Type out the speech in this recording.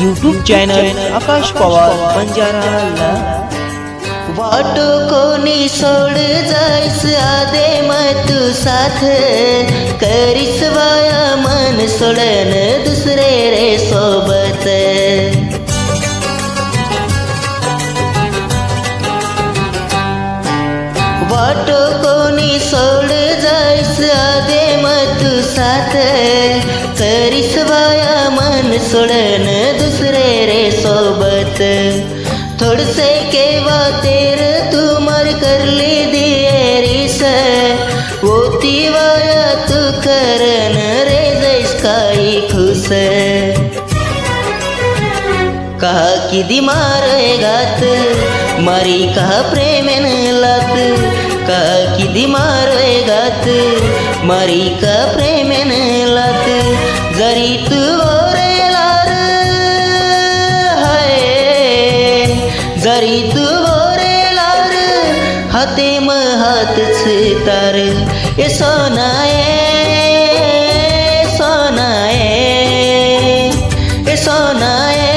YouTube channel Akash Pawar Banjara वाटो कोणी सोड जायस आदे मग तू साथ, करीस वाया मन सोडन दुसरे रे सोबत। वाटो कोणी सोड जायस आदे मग तू साथ, करीस वाया मन सोडन सोबत थोडसे तेर तू मर कर ली दिए रिस होती वाया तू करन रे जैस काही खुश। कहा की दिमार गात मारी कहा प्रेमेन लात। कहा की दिमार गात मारी का प्रेमेन लात। जरी तू रीत बोरेलार हाते म हात तार ए सोनाए सोनाए ए सोनाए